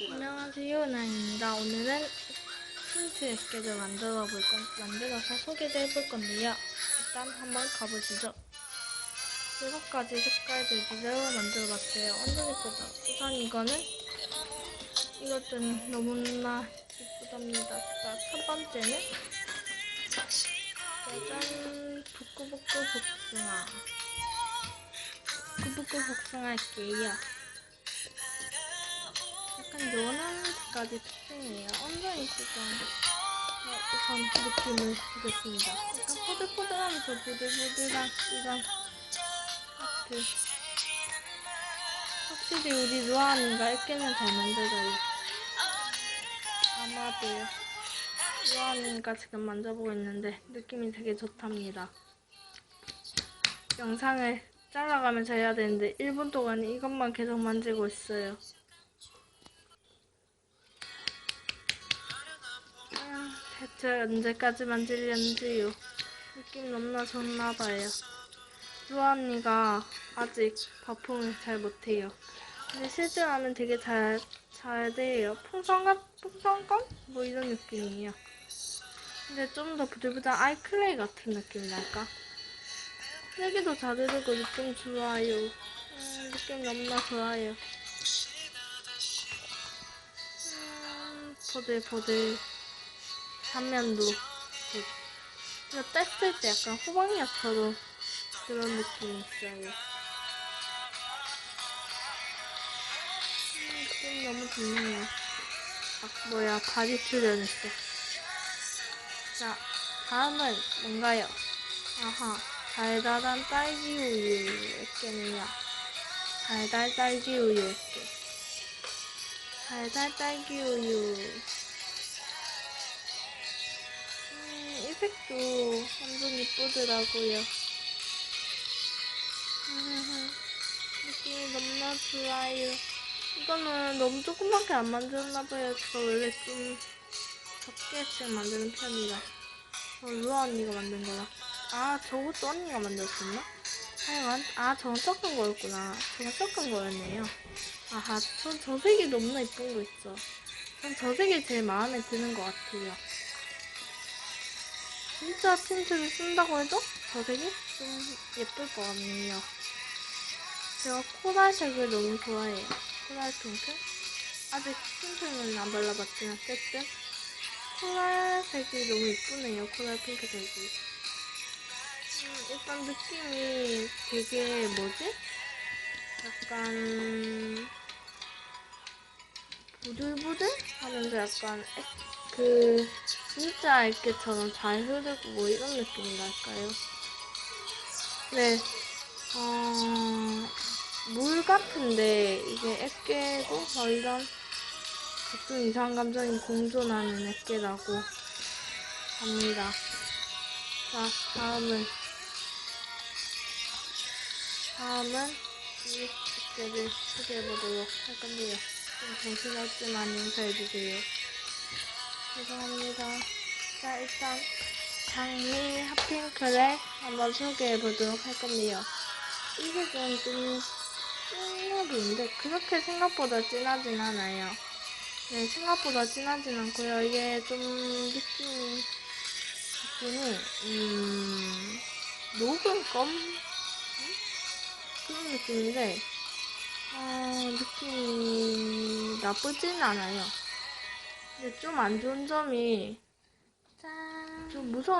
안녕하세요, 나입니다. 오늘은 힌트 액계를 만들어 볼 건, 만들어서 소개를 해볼 건데요. 일단 한번 가보시죠. 여섯 가지 색깔 대기를 만들어 봤어요. 완전 예쁘죠? 우선 이거는, 이것은 너무나 예쁘답니다. 자, 첫 번째는, 짜잔, 부끄부끄 복숭아. 부끄부끄 복숭아 액계예요. 약간 연한 색깔이 특징이에요. 완전 이쁘죠? 어, 우선 느낌을 주겠습니다. 약간 포들포들하면서 부들부들한 이런 하트. 확실히 우리 루아니가 액계는 잘 만들어요. 아마도 루아니가 지금 만져보고 있는데 느낌이 되게 좋답니다. 영상을 잘라가면서 해야 되는데 1분 동안 이것만 계속 만지고 있어요. 아, 대체 언제까지 만질려는지요. 느낌 너무나 좋나봐요. 루아 언니가 아직 바풍을 잘 못해요. 근데 실제로 하면 되게 잘, 잘 돼요. 풍선감? 풍선감? 뭐 이런 느낌이에요. 근데 좀 더 부들부들한 아이클레이 같은 느낌이랄까? 세기도 잘 흐르고 느낌 좋아요. 음, 느낌 너무나 좋아요. 음, 보들보들. 단면도 이거 뗐을 때 약간 호박엿처럼 그런 느낌이 있어요. 음, 느낌 너무 좋네요. 아, 뭐야, 바지 출연했어. 자, 다음은 뭔가요? 아하, 달달한 딸기 우유 액게는요. 달달 딸기 우유 액게. 달달 딸기 우유. 음, 이 색도 완전 이쁘더라고요. 음, 느낌이 너무나 좋아요. 이거는 너무 조금밖에 안 만들었나봐요. 저 원래 좀 적게씩 만드는 편이라. 어, 루아 언니가 만든 거라. 아, 저것도 언니가 만들었었나? 하여간, 아, 저건 섞은 거였구나. 저건 섞은 거였네요. 아하, 전 저 색이 너무나 예쁜 거 있죠. 전 저 색이 제일 마음에 드는 것 같아요. 진짜 틴트를 쓴다고 해도 저 색이 좀 예쁠 것 같네요. 제가 코랄색을 너무 좋아해요. 코랄 핑크? 아직 틴트는 안 발라봤지만 어쨌든 코랄색이 너무 예쁘네요. 코랄 핑크색이. 음, 일단 느낌이 되게 뭐지? 약간 부들부들 하면서 약간 액- 그 진짜 액계처럼 잘 흐르고 뭐 이런 느낌이랄까요? 네, 어, 물 같은데 이게 액계고 뭐 이런 각종 이상한 감정이 공존하는 액계라고 합니다. 자, 다음은 다음은 이 액계를 소개해보도록 할 건데요. 좀 정신없지만 용서해주세요. 죄송합니다. 자, 일단 장미 핫핑크를 한번 소개해 보도록 할 건데요. 이 색은 좀 진하긴데 그렇게 생각보다 진하진 않아요. 네, 생각보다 진하진 않고요. 이게 좀 느낌 느낌이 음 녹은 껌 음? 그런 느낌인데 어, 느낌이 나쁘진 않아요. 근데 좀 안 좋은 점이 짠. 좀 무서운